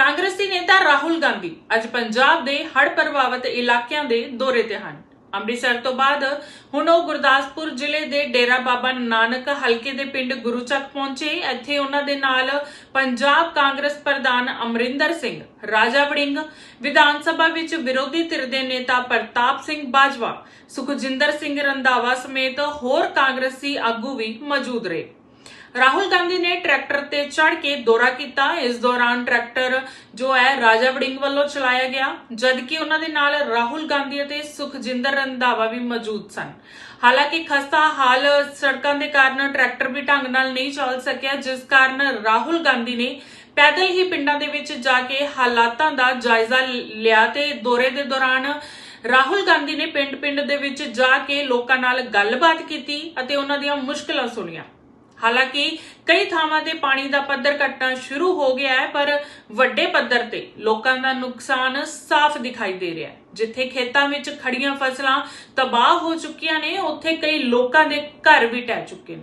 ਕਾਂਗਰਸੀ ਨੇਤਾ ਰਾਹੁਲ ਗਾਂਧੀ ਅੱਜ ਪੰਜਾਬ ਦੇ ਹੜ੍ਹ ਪ੍ਰਭਾਵਿਤ ਇਲਾਕਿਆਂ ਦੇ ਦੌਰੇ ਤੇ ਹਨ। ਅੰਮ੍ਰਿਤਸਰ ਤੋਂ ਬਾਅਦ ਹੁਣ ਉਹ ਗੁਰਦਾਸਪੁਰ ਜ਼ਿਲ੍ਹੇ ਦੇ ਡੇਰਾ ਬਾਬਾ ਨਾਨਕ ਹਲਕੇ ਦੇ ਪਿੰਡ ਗੁਰੂਚੱਕ ਪਹੁੰਚੇ। ਇੱਥੇ ਉਹਨਾਂ ਦੇ ਨਾਲ ਪੰਜਾਬ ਕਾਂਗਰਸ ਪ੍ਰਧਾਨ ਅਮਰਿੰਦਰ ਸਿੰਘ, ਰਾਜਾ ਵੜਿੰਗ, ਵਿਧਾਨ ਸਭਾ ਵਿੱਚ ਵਿਰੋਧੀ ਧਿਰ ਦੇ ਨੇਤਾ ਪ੍ਰਤਾਪ ਸਿੰਘ ਬਾਜਵਾ, ਸੁਖਜਿੰਦਰ ਸਿੰਘ ਰੰਧਾਵਾ ਸਮੇਤ ਹੋਰ ਕਾਂਗਰਸੀ ਆਗੂ ਵੀ ਮੌਜੂਦ ਰਹੇ। ਰਾਹੁਲ ਗਾਂਧੀ ਨੇ ਟਰੈਕਟਰ ਤੇ ਚੜ੍ਹ ਕੇ ਦੌਰਾ ਕੀਤਾ। ਇਸ ਦੌਰਾਨ ਟਰੈਕਟਰ ਜੋ ਹੈ, ਰਾਜਾ ਵੜਿੰਗ ਵੱਲੋਂ ਚਲਾਇਆ ਗਿਆ, ਜਦਕਿ ਉਹਨਾਂ ਦੇ ਨਾਲ ਰਾਹੁਲ ਗਾਂਧੀ ਅਤੇ ਸੁਖਜਿੰਦਰ ਰੰਧਾਵਾ ਵੀ ਮੌਜੂਦ ਸਨ। ਹਾਲਾਂਕਿ ਖਸਤਾ ਹਾਲ ਸੜਕਾਂ ਦੇ ਕਾਰਨ ਟਰੈਕਟਰ ਵੀ ਢੰਗ ਨਾਲ ਨਹੀਂ ਚੱਲ ਸਕਿਆ, ਜਿਸ ਕਾਰਨ ਰਾਹੁਲ ਗਾਂਧੀ ਨੇ ਪੈਦਲ ਹੀ ਪਿੰਡਾਂ ਦੇ ਵਿੱਚ ਜਾ ਕੇ ਹਾਲਾਤਾਂ ਦਾ ਜਾਇਜ਼ਾ ਲਿਆ ਤੇ ਦੌਰੇ ਦੇ ਦੌਰਾਨ ਰਾਹੁਲ ਗਾਂਧੀ ਨੇ ਪਿੰਡ-ਪਿੰਡ ਦੇ ਵਿੱਚ ਜਾ ਕੇ ਲੋਕਾਂ ਨਾਲ ਗੱਲਬਾਤ ਕੀਤੀ ਅਤੇ ਉਹਨਾਂ ਦੀਆਂ ਮੁਸ਼ਕਲਾਂ ਸੁਣੀਆਂ। ਹਾਲਾਂਕਿ ਕਈ ਥਾਵਾਂ ਤੇ ਪਾਣੀ ਦਾ ਪੱਧਰ ਘਟਣਾ ਸ਼ੁਰੂ ਹੋ ਗਿਆ ਹੈ, ਪਰ ਵੱਡੇ ਪੱਧਰ ਤੇ ਲੋਕਾਂ ਦਾ ਨੁਕਸਾਨ ਸਾਫ਼ ਦਿਖਾਈ ਦੇ ਰਿਹਾ ਹੈ। ਜਿੱਥੇ ਖੇਤਾਂ ਵਿੱਚ ਖੜੀਆਂ ਫਸਲਾਂ ਤਬਾਹ ਹੋ ਚੁੱਕੀਆਂ ਨੇ, ਉੱਥੇ ਕਈ ਲੋਕਾਂ ਦੇ ਘਰ ਵੀ ਟਹਿ ਚੁੱਕੇ ਨੇ।